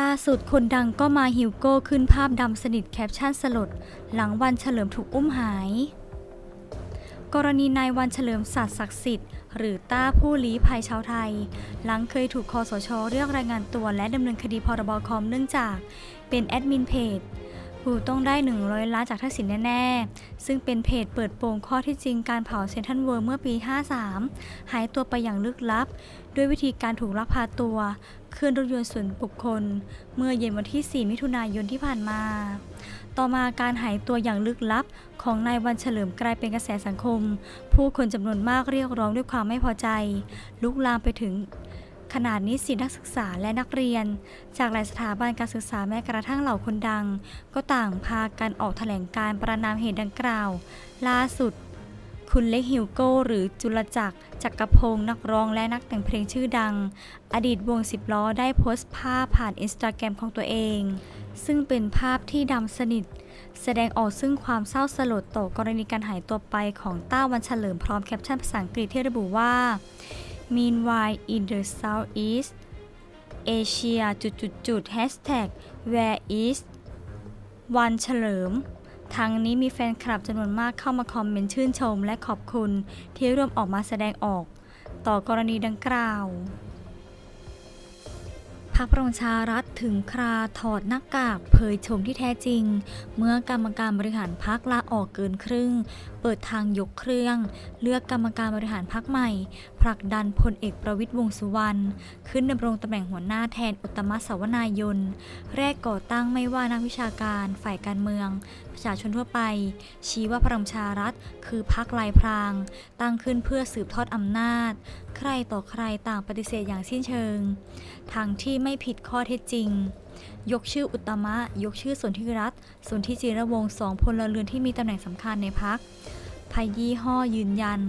ล่าสุดคนดังก็มาฮิวโก้ขึ้นภาพดำสนิทแคปชั่นสลด หลังวันเฉลิมถูกอุ้มหาย กรณีนายวันเฉลิมศักดิ์ศักดิ์สิทธิ์หรือต้าผู้ลี้ภัยชาวไทย หลังเคยถูกคอสชเรียกรายงานตัวและดำเนินคดีพรบคอมเนื่องจาก เป็นแอดมินเพจ ผู้ต้องได้ 100 ล้านจากทักษิณแน่ ๆ ซึ่งเป็นเพจเปิดโปงข้อที่จริงการเผาเซนทรัลเวิร์เมื่อปี 53 หายตัวไปอย่างลึกลับ ด้วยวิธีการถูกลักพาตัวขึ้นรถยนต์ส่วนบุคคล เมื่อเย็นวันที่ 4 มิถุนายนที่ผ่านมา ต่อมาการหายตัวอย่างลึกลับของนายวันเฉลิมกลายเป็นกระแสสังคม ผู้คนจำนวนมากเรียกร้องด้วยความไม่พอใจ ลุกลามไปถึง ขนาดนิสิตนักศึกษาและนักเรียน จากหลายสถาบันการศึกษาแม้กระทั่งเหล่าคนดัง ก็ต่างพากันออกแถลงการ์ประนามเหตุดังกล่าว ล่าสุด คุณเล็กฮิวโก้ หรือจุลจักรจักรพงศ์นักร้องและนักแต่งเพลงชื่อดัง อดีตวงสิบล้อได้โพสต์ภาพผ่านอินสตาแกรมของตัวเอง ซึ่งเป็นภาพที่ดำสนิท แสดงออกซึ่งความเศร้าสลดต่อกรณีการหายตัวไปของต้าวันเฉลิมพร้อมแคปชั่นภาษาอังกฤษที่ระบุว่า Meanwhile in the Southeast Asia จุดจุดจุด hashtag where is วันเฉลิม ทั้งนี้มีแฟนคลับจำนวนมากเข้ามาคอมเมนต์ชื่นชมและขอบคุณที่ร่วมออกมาแสดงออก ต่อกรณีดังกล่าว พรรคประชารัฐถึงคราถอดหน้ากากเผยโฉมที่แท้จริง เมื่อกรรมการบริหารพรรคลาออกเกินครึ่ง เปิดทางยกเครื่อง เลือกกรรมการบริหารพรรคใหม่ผลักดันพลเอกประวิตยวงษ์สุวรรณขึ้นดำรงตำแหน่งหัวหน้าแทนอุตตมสาวนายน แรกก่อตั้งไม่ว่านักวิชาการฝ่ายการเมือง ประชาชนทั่วไป ชี้ว่าพลังประชารัฐคือพรรคลายพราง ตั้งขึ้นเพื่อสืบทอดอำนาจ ใครต่อใครต่างปฏิเสธอย่างสิ้นเชิงทางที่ไม่ผิดข้อเท็จจริง ยกชื่ออุตตมะ ยกชื่อสนธิรัตน์สนธิจิรวงศ์สองพลเรือนที่มีตำแหน่งสำคัญในพักพายยี่ห้อยืนยัน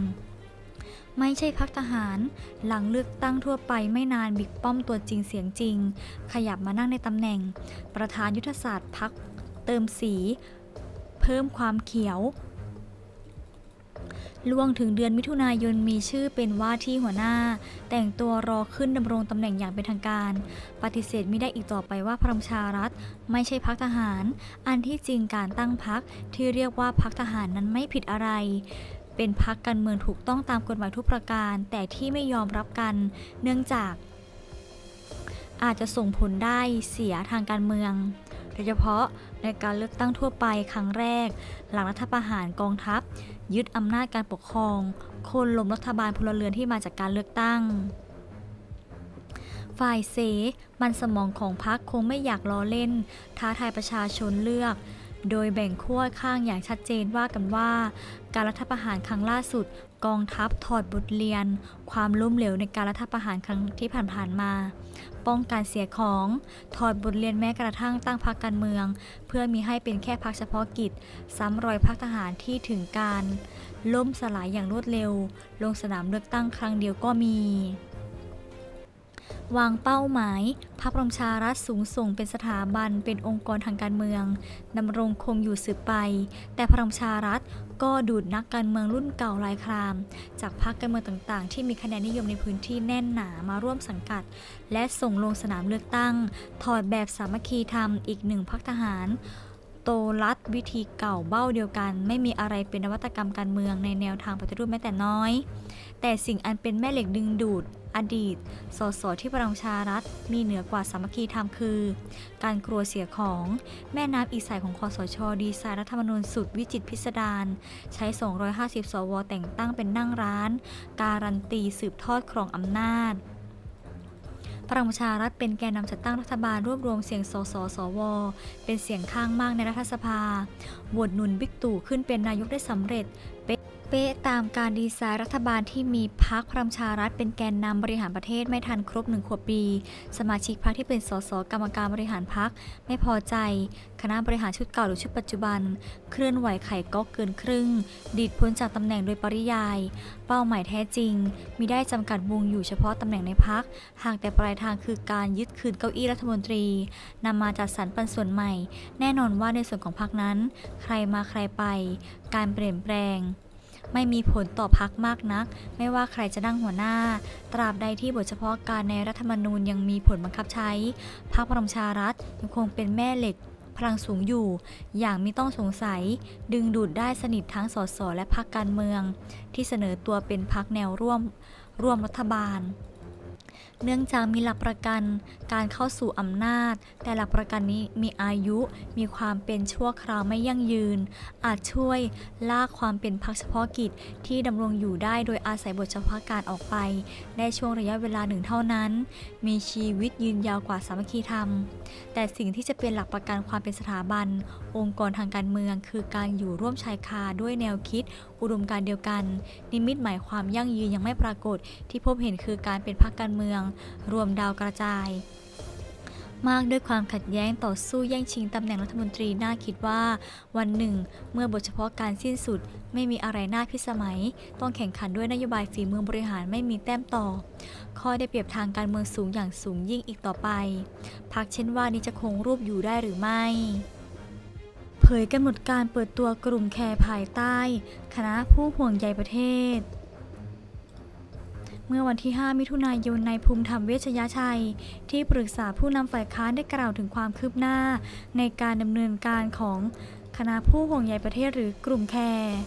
ไม่ใช่พักทหาร หลังเลือกตั้งทั่วไปไม่นานบิ๊กป้อมตัวจริงเสียงจริง ขยับมานั่งในตำแหน่ง ประธานยุทธศาสตร์พักเติมสี เพิ่มความเขียว ล่วงถึงเดือนมิถุนายนมีชื่อเป็นว่าที่หัวหน้า แต่งตัวรอขึ้นดำรงตำแหน่งอย่างเป็นทางการ ปฏิเสธไม่ได้อีกต่อไปว่าพลังประชารัฐ ไม่ใช่พักทหาร อันที่จริงการตั้งพักที่เรียกว่าพักทหารนั้นไม่ผิดอะไรเป็นพักการเมืองถูกต้องตามกฎหมายทุกประการ แต่ที่ไม่ยอมรับกัน เนื่องจาก อาจจะส่งผลได้เสียทางการเมือง โดยเฉพาะในการเลือกตั้งทั่วไปครั้งแรก หลังรัฐประหารกองทัพ ยึดอำนาจการปกครองโคนล้มรัฐบาลพลเรือนที่มาจากการเลือกตั้ง ฝ่ายเสมันสมองของพรรคคงไม่อยากล้อเล่น ท้าทายประชาชนเลือก โดยแบ่งขั้วข้างอย่างชัดเจนว่ากันว่า การรัฐประหารครั้งล่าสุด กองทัพถอดบทเรียน ความล้มเหลวในการรัฐประหารครั้งที่ผ่านๆมา ป้องกันเสียของถอดบทเรียนแม้กระทั่งตั้งพรรคการเมือง เพื่อมีให้เป็นแค่พรรคเฉพาะกิจ ซ้ำรอยพรรคทหารที่ถึงการ ล่มสลายอย่างรวดเร็ว ลงสนามเลือกตั้งครั้งเดียวก็มี วางเป้าหมาย พรรคประชารัฐสูงส่งเป็นสถาบันเป็นองค์กรทางการเมืองดำรงคงอยู่สืบไป แต่พลังประชารัฐก็ดูดนักการเมืองรุ่นเก่าลายคราม จากพรรคการเมืองต่างๆ ที่มีคะแนนนิยมในพื้นที่แน่นหนามาร่วมสังกัด และส่งลงสนามเลือกตั้ง ถอดแบบสามัคคีธรรมอีกหนึ่งพรรคทหารโตลัดวิธีเก่าเบ้าเดียวกัน ไม่มีอะไรเป็นนวัตกรรมการเมืองในแนวทางปฏิรูปแม้แต่น้อย แต่สิ่งอันเป็นแม่เหล็กดึงดูด อดีต สสที่พลังประชารัฐ มีเหนือกว่าสามัคคีธรรมคือ การกลัวเสียของ แม่น้ำอีสายของคอสช ดีไซน์รัฐธรรมนูญสุดวิจิตรพิสดารใช้ 250 สว แต่งตั้งเป็นนั่งร้าน การันตีสืบทอดครองอำนาจพลังประชารัฐเป็นแกนนำจัดตั้งรัฐบาลรวบรวมเสียงสสสว เป็นเสียงข้างมากในรัฐสภาโหวตหนุนบิ๊กตู่ขึ้นเป็นนายกได้สำเร็จ เป๊ะตามการดีไซน์รัฐบาลที่มีพักพลังชารัฐเป็นแกนนำบริหารประเทศไม่ทันครบหนึ่งขวบปี สมาชิกพักที่เป็นสสกรรมการบริหารพักไม่พอใจ คณะบริหารชุดเก่าหรือชุดปัจจุบัน เคลื่อนไหวไข่ก๊อกเกินครึ่ง ดีดพ้นจากตำแหน่งโดยปริยาย เป้าหมายแท้จริง มีได้จำกัดวงอยู่เฉพาะตำแหน่งในพักหากแต่ปลายทางคือการยึดคืนเก้าอี้รัฐมนตรีนำมาจัดสรรปันส่วนใหม่ แน่นอนว่าในส่วนของพักนั้น ใครมาใครไป การเปลี่ยนแปลง ไม่มีผลต่อพักมากนัก ไม่ว่าใครจะนั่งหัวหน้า ตราบใดที่บทเฉพาะการในรัฐธรรมนูญยังมีผลบังคับใช้ พรรคพลังชารัฐยังคงเป็นแม่เหล็กพลังสูงอยู่ อย่างไม่ต้องสงสัย ดึงดูดได้สนิททั้งสสและพรรคการเมือง ที่เสนอตัวเป็นพรรคแนวร่วมร่วมรัฐบาล เนื่องจากมีหลักประกันการเข้าสู่อำนาจ แต่หลักประกันนี้มีอายุ มีความเป็นชั่วคราวไม่ยั่งยืน อาจช่วยลากความเป็นพรรคเฉพาะกิจที่ดำรงอยู่ได้โดยอาศัยบทเฉพาะการออกไป ได้ช่วงระยะเวลาหนึ่งเท่านั้น มีชีวิตยืนยาวกว่าสามัคคีธรรม แต่สิ่งที่จะเป็นหลักประกันความเป็นสถาบัน องค์กรทางการเมือง คือการอยู่ร่วมชายคาด้วยแนวคิดอุดมการเดียวกัน นิมิตหมายความยั่งยืนยังไม่ปรากฏ ที่พบเห็นคือการเป็นพรรคการเมือง รวมดาวกระจาย มากด้วยความขัดแย้งต่อสู้แย่งชิงตำแหน่งรัฐมนตรีน่าคิดว่า วันหนึ่ง เมื่อบทเฉพาะการสิ้นสุด ไม่มีอะไรน่าพิสมัย ต้องแข่งขันด้วยนโยบายฝีมือบริหารไม่มีแต้มต่อ ข้อได้เปรียบทางการเมืองสูงอย่างสูงยิ่งอีกต่อไปพักเช่นว่านี้จะคงรูปอยู่ได้หรือไม่ เผยกำหนดการเปิดตัวกลุ่มแคร์ภายใต้ คณะผู้ห่วงใยประเทศ เมื่อวันที่ 5 มิถุนายนในภูมิธรรมเวชยชัย ที่ปรึกษาผู้นำฝ่ายค้านได้กล่าวถึงความคืบหน้า ในการดำเนินการของคณะผู้ห่วงใยประเทศหรือกลุ่มแคร์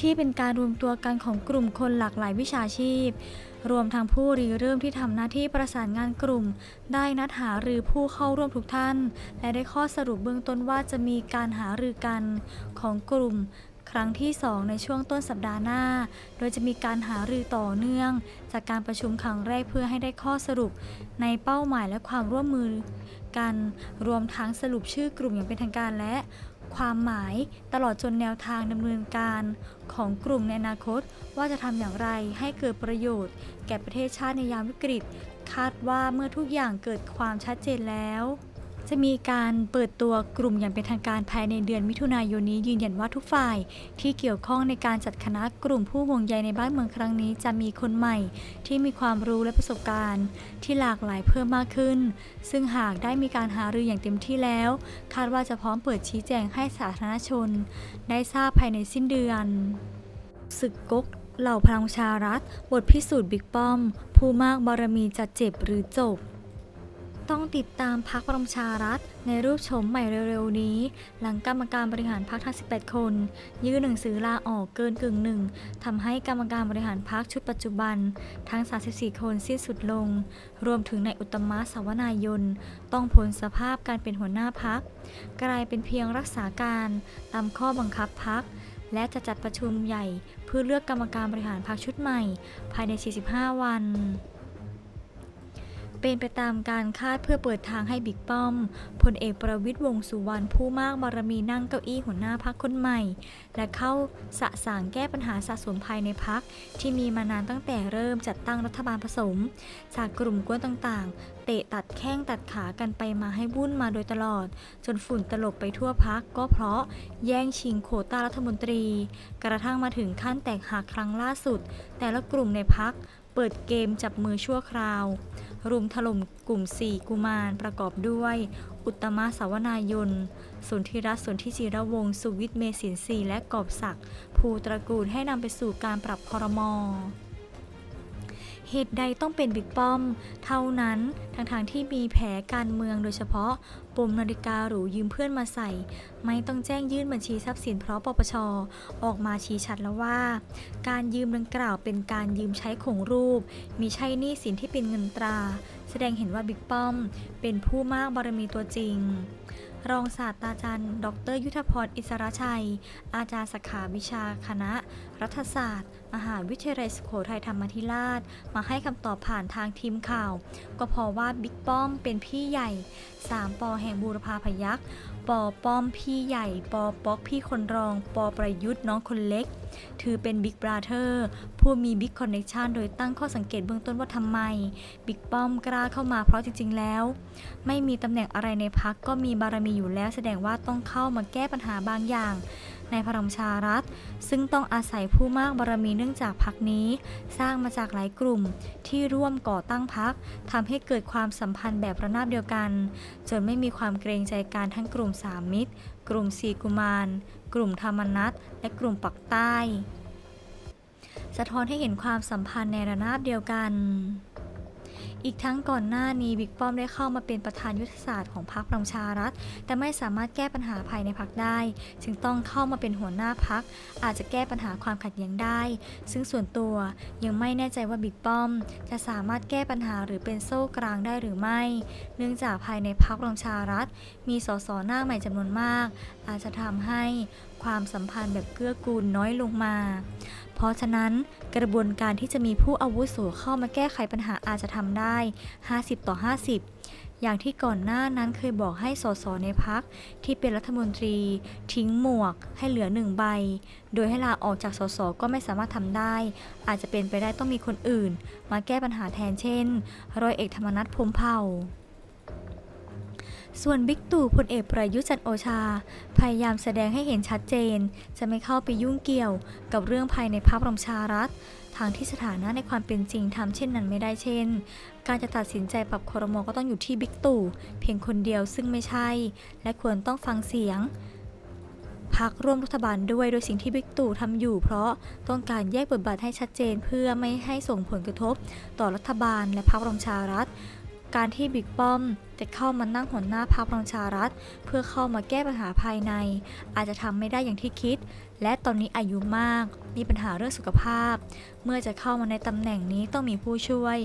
ที่เป็นการรวมตัวกันของกลุ่มคนหลากหลายวิชาชีพ รวมทั้งผู้ริเริ่มที่ทำหน้าที่ประสานงานกลุ่ม ได้นัดหารือผู้เข้าร่วมทุกท่าน และได้ข้อสรุปเบื้องต้นว่าจะมีการหารือกันของกลุ่มครั้งที่ 2 ในช่วงต้นสัปดาห์หน้า โดยจะมีการหารือต่อเนื่อง จากการประชุมครั้งแรกเพื่อให้ได้ข้อสรุป ในเป้าหมายและความร่วมมือกัน รวมทั้งสรุปชื่อกลุ่มอย่างเป็นทางการและ ความหมายตลอดจนแนวทางดำเนินการของกลุ่มในอนาคต ว่าจะทำอย่างไรให้เกิดประโยชน์ แก่ประเทศชาติในยามวิกฤต คาดว่าเมื่อทุกอย่างเกิดความชัดเจนแล้ว จะมีการเปิดตัวกลุ่มอย่างเป็นทางการภายในเดือนมิถุนายนนี้ยืนยันว่าทุกฝ่าย ที่เกี่ยวข้องในการจัดคณะกลุ่มผู้ห่วงใยในบ้านเมืองครั้งนี้ จะมีคนใหม่ ที่มีความรู้และประสบการณ์ ที่หลากหลายเพิ่มมากขึ้น ซึ่งหากได้มีการหารืออย่างเต็มที่แล้ว คาดว่าจะพร้อมเปิดชี้แจงให้สาธารณชน ได้ทราบภายในสิ้นเดือนศึกก๊กเหล่าพลังชารัฐ บทพิสูจน์บิ๊กป้อม ผู้มากบารมีจะเจ็บหรือจบ ต้องติดตามพักพลังประชารัฐในรูปโฉมใหม่เร็วๆนี้ หลังกรรมการบริหารพักทั้ง 18 คน ยื่นหนังสือลาออกเกินกึ่งหนึ่งทำให้กรรมการบริหารพักชุดปัจจุบัน ทั้ง 34 คนสิ้นสุดลง รวมถึงในายอุตมะสวนายน ต้องพ้นสภาพการเป็นหัวหน้าพัก กลายเป็นเพียงรักษาการตามข้อบังคับพักและจะจัดประชุมใหญ่เพื่อเลือกกรรมการบริหารพรรคชุดใหม่ ภายใน 45 วัน เป็นไปตามการคาดเพื่อเปิดทางให้บิ๊กป้อมพลเอกประวิตยวงสุวรรณผู้มากบารมีนั่งเก้าอี้หัวหน้าพักคนใหม่ และเข้าสะสางแก้ปัญหาสะสมภายในพักที่มีมานานตั้งแต่เริ่มจัดตั้งรัฐบาลผสม จากกลุ่มกวนต่างๆ เตะตัดแข้งตัดขากันไปมาให้วุ่นมาโดยตลอด จนฝุ่นตลบไปทั่วพักก็เพราะแย่งชิงโควต้ารัฐมนตรี กระทั่งมาถึงขั้นแตกหักครั้งล่าสุด แต่ละกลุ่มในพักเปิดเกมจับมือชั่วคราว รุมถล่มกลุ่มสี่กุมารประกอบด้วย อุตมะสาวนายนสุนทิรัตน์สุนทิจิรวงศ์สุวิทย์เมสินทรีและกอบศักดิ์ภูตระกูลให้นำไปสู่การปรับคอรมอ เหตุใดต้องเป็นบิ๊กป้อม เท่านั้นทั้งทางที่มีแผลการเมืองโดยเฉพาะปมนาฬิกาหรูยืมเพื่อนมาใส่ ไม่ต้องแจ้งยื่นบัญชีทรัพย์สินเพราะปปชออกมาชี้ชัดแล้วว่า การยืมดังกล่าวเป็นการยืมใช้ของรูป มีใช่หนี้สินที่เป็นเงินตรา แสดงเห็นว่าบิ๊กป้อม เป็นผู้มากบารมีตัวจริง รองศาสตราจารย์ ดร ยุทธพร อิสระชัย อาจารย์สาขาวิชาคณะ รัฐศาสตร์ มหาวิทยาลัยสุโขทัยธรรมธิราช มาให้คำตอบผ่านทางทีมข่าว ก็เพราะว่าบิ๊กป้อมเป็นพี่ใหญ่ 3ปอแห่งบูรพาพยัคฆ์ปอป้อมพี่ใหญ่ ปอป๊อกพี่คนรอง ปอประยุทธ์น้องคนเล็ก ถือเป็นบิ๊กบราเธอร์ผู้มีบิ๊กคอนเน t ชันโดยตั้งข้อสังเกตเบื้องต้นว่าทำไมบิ๊กป้อมกล้าเข้ามาเพราะจริง ๆ แล้ว ไม่มีตำแหน่งอะไรในพักก็มีบารมีอยู่แล้ว แสดงว่าต้องเข้ามาแก้ปัญหาบางอย่าง ในพลังชารัฐ ซึ่งต้องอาศัยผู้มากบารมีเนื่องจากพักนี้ สร้างมาจากหลายกลุ่มที่ร่วมก่อตั้งพักทำให้เกิดความสัมพันธ์แบบระนาบเดียวกัน จนไม่มีความเกรงใจการทั้งกลุ่มสามมิตร กลุ่มสี่กุมาร กลุ่มธรรมนัตและกลุ่มปักใต้ สะท้อนให้เห็นความสัมพันธ์ในระนาบเดียวกัน อีกทั้งก่อนหน้านี้บิ๊กป้อมได้เข้ามาเป็นประธานยุทธศาสตร์ของพรรคประชารัฐ แต่ไม่สามารถแก้ปัญหาภายในพรรคได้ จึงต้องเข้ามาเป็นหัวหน้าพรรคอาจจะแก้ปัญหาความขัดแย้งได้ ซึ่งส่วนตัวยังไม่แน่ใจว่าบิ๊กป้อม จะสามารถแก้ปัญหาหรือเป็นโซ่กลางได้หรือไม่ เนื่องจากภายในพรรคประชารัฐ มีสสหน้าใหม่จำนวนมาก อาจจะทำให้ความสัมพันธ์แบบเกื้อกูลน้อยลงมา เพราะฉะนั้นกระบวนการที่จะมีผู้อาวุโสเข้ามาแก้ไขปัญหาอาจจะทำได้ 50 ต่อ 50 อย่างที่ก่อนหน้านั้นเคยบอกให้สสในพักที่เป็นรัฐมนตรี ทิ้งหมวกให้เหลือหนึ่งใบ โดยให้ลาออกจากสสก็ไม่สามารถทำได้ อาจจะเป็นไปได้ต้องมีคนอื่น มาแก้ปัญหาแทนเช่นร้อยเอกธรรมนัฐพรมเผ่า ส่วนบิ๊กตู่พลเอกประยุทธ์จันโอชา พยายามแสดงให้เห็นชัดเจน จะไม่เข้าไปยุ่งเกี่ยว กับเรื่องภายในพรรคประชารัฐทางที่สถานะในความเป็นจริงทำเช่นนั้นไม่ได้เช่น การจะตัดสินใจปรับครมก็ต้องอยู่ที่บิ๊กตู่เพียงคนเดียวซึ่งไม่ใช่ และควรต้องฟังเสียงพักร่วมรัฐบาลด้วยโดยสิ่งที่บิ๊กตู่ทำอยู่ เพราะต้องการแยกบทบาทให้ชัดเจนเพื่อไม่ให้ส่งผลกระทบ ต่อรัฐบาลและพรรคประชารัฐ การที่บิ๊กป้อมจะเข้ามานั่งหัวหน้าพรรคประชารัฐ เพื่อเข้ามาแก้ปัญหาภายใน อาจจะทำไม่ได้อย่างที่คิด และตอนนี้อายุมาก มีปัญหาเรื่องสุขภาพ เมื่อจะเข้ามาในตำแหน่งนี้ต้องมีผู้ช่วย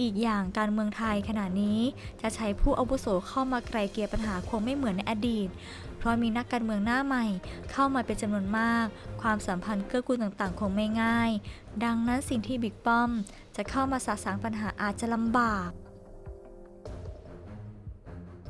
อีกอย่างการเมืองไทยขณะนี้จะใช้ผู้อาวุโสเข้ามาไกลเกลี่ยปัญหาคงไม่เหมือนในอดีต เพราะมีนักการเมืองหน้าใหม่ เข้ามาเป็นจำนวนมาก ความสัมพันธ์เกื้อกูลต่างๆ คงไม่ง่าย ดังนั้นสิ่งที่บิ๊กป้อม จะเข้ามาสะสางปัญหาอาจจะลำบาก